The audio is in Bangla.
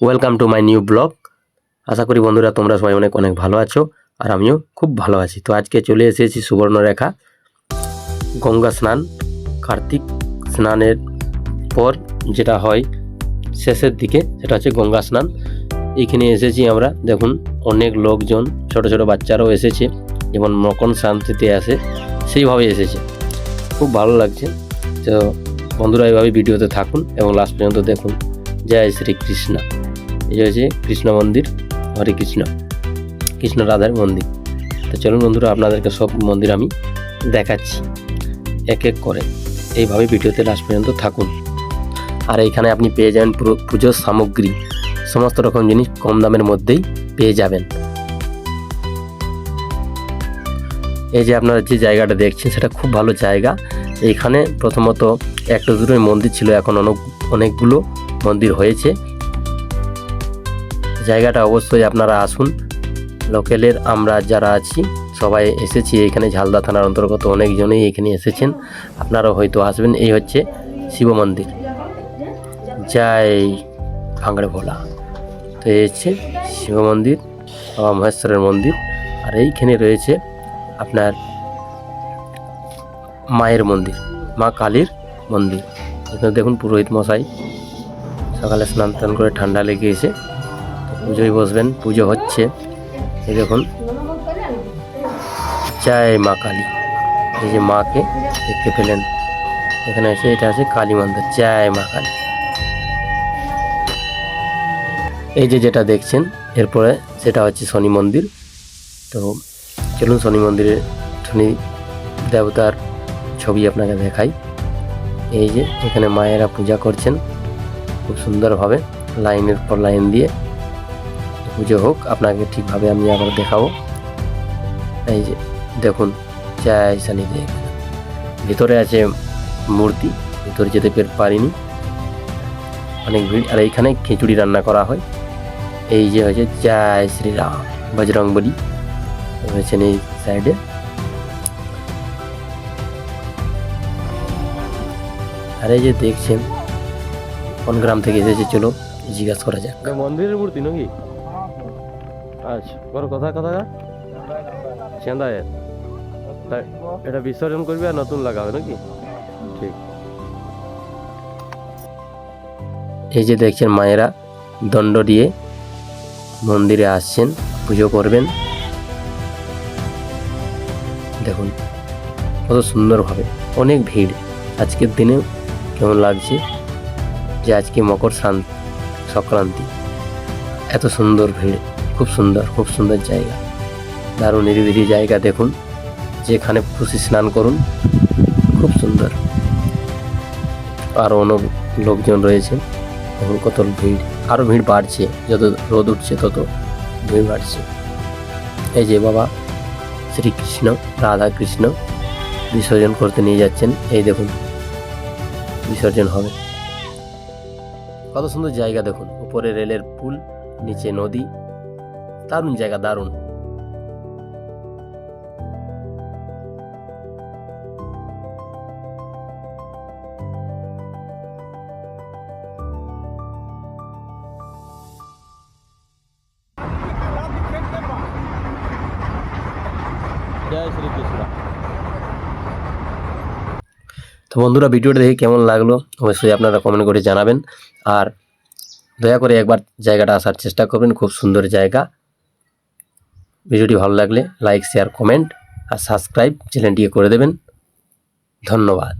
Welcome to my new blog আশা করি বন্ধুরা তোমরা সবাই অনেক অনেক ভালো আছো আর আমিও খুব ভালো আছি। তো আজকে চলে এসেছি সুবর্ণরেখা। গঙ্গা স্নান, কার্তিক স্নানের পর যেটা হয় শেষের দিকে, সেটা হচ্ছে গঙ্গা স্নান। এইখানে এসেছি আমরা, দেখুন, অনেক লোকজন, ছোট ছোট বাচ্চারাও এসেছে যেমন মকন শান্তিতে আসে সেইভাবে এসেছে। খুব ভালো লাগছে। তো বন্ধুরা এইভাবে ভিডিওতে থাকুন এবং লাস্ট পর্যন্ত দেখুন। জয় শ্রী কৃষ্ণ এই হচ্ছে কৃষ্ণ মন্দির, হরে কৃষ্ণ কৃষ্ণ রাধার মন্দির। তো চলুন বন্ধুরা, আপনাদেরকে সব মন্দির আমি দেখাচ্ছি এক এক করে। এইভাবে ভিডিওতে লাস্ট পর্যন্ত থাকুন। আর এইখানে আপনি পেয়ে যাবেন পুজোর সামগ্রী। সমস্ত রকম জিনিস কম দামের মধ্যেই পেয়ে যাবেন। এই যে আপনারা যে জায়গাটা দেখছেন, সেটা খুব ভালো জায়গা। এইখানে প্রথমত একটা দুটোই মন্দির ছিল, এখন অনেক অনেকগুলো মন্দির হয়েছে। জায়গাটা অবশ্যই আপনারা আসুন। লোকেলের আমরা যারা আছি, সবাই এসেছি এখানে। ঝালদা থানার অন্তর্গত অনেকজনেই এখানে এসেছেন। আপনারাও হয়তো আসবেন। এই হচ্ছে শিব মন্দির। জয় ভাঙড়ে ভোলা তো এই হচ্ছে শিব মন্দির, বাবা মহেশ্বরের মন্দির। আর এইখানে রয়েছে আপনার মায়ের মন্দির, মা কালীর মন্দির। এখানে দেখুন পুরোহিত মশাই সকালে স্নান টান করে ঠান্ডা লেগে এসে পুজোয় বসবেন, পুজো হচ্ছে। এই দেখুন, জয় মা কালী। এই যে মাকে দেখতে পেলেন। এখানে আছে এটা আছে কালী মন্দির, জয় মা কালী। এই যে যেটা দেখছেন, এরপরে সেটা হচ্ছে শনি মন্দির। তো চলুন শনি মন্দিরে শনি দেবতার ছবি আপনাকে দেখাই। এই যে এখানে মায়েরা পূজা করছেন, খুব সুন্দরভাবে, লাইনের পর লাইন দিয়ে। পুজো হোক, আপনাকে ঠিকভাবে আমি আবার দেখাবো। এই যে, দেখুন, জয় শনিদেব। ভিতরে আছে মূর্তি, ভিতরে যেতে পের পারিনি। অনেক ভিড়, আর এইখানে খিচুড়ি রান্না করা হয়। এই যে হচ্ছে জয় শ্রীরাম বজরং বলি রয়েছেন এই সাইডে। আর এই যে দেখছেন, কোন গ্রাম থেকে এসেছে, চলো জিজ্ঞাসা করা যাক। মন্দিরের মূর্তি নাকি? আচ্ছা বড় কথা কথা চেন্দায় তাই এটা বিসর্জন করবি আর নতুন লাগাবে নাকি? ঠিক। এই যে দেখছেন মায়েরা, দণ্ড দিয়ে মন্দিরে আসছেন, পুজো করবেন। দেখুন, কত সুন্দরভাবে, অনেক ভিড়। আজকের দিনে কেমন লাগছে যে আজকে মকর সংক্রান্তি। এত সুন্দর ভিড়। খুব সুন্দর খুব সুন্দর জায়গা। দারুণ নিরিবিলি জায়গা দেখুন। যেখানে খুশি স্নান করুন, খুব সুন্দর। আরও অনেক লোকজন রয়েছে দেখুন কত ভিড়। আরও ভিড় বাড়ছে, যত রোদ উঠছে তত ভিড় বাড়ছে। এই যে বাবা, শ্রীকৃষ্ণ রাধা কৃষ্ণ বিসর্জন করতে নিয়ে যাচ্ছেন। এই দেখুন, বিসর্জন হবে। কত সুন্দর জায়গা দেখুন। উপরে রেলের পুল, নিচে নদী দারুণ জায়গা দারুণ। জয় শ্রীকৃষ্ণ। তো বন্ধুরা ভিডিওটা দেখে কেমন লাগল? অবশ্যই আপনারা কমেন্ট করে জানাবেন। আর দয়া করে একবার জায়গাটা আসার চেষ্টা করবেন খুব সুন্দর জায়গা। ভিডিওটি ভালো লাগলে লাইক শেয়ার কমেন্ট আর সাবস্ক্রাইব চ্যানেলটিকে করে দেবেন। ধন্যবাদ।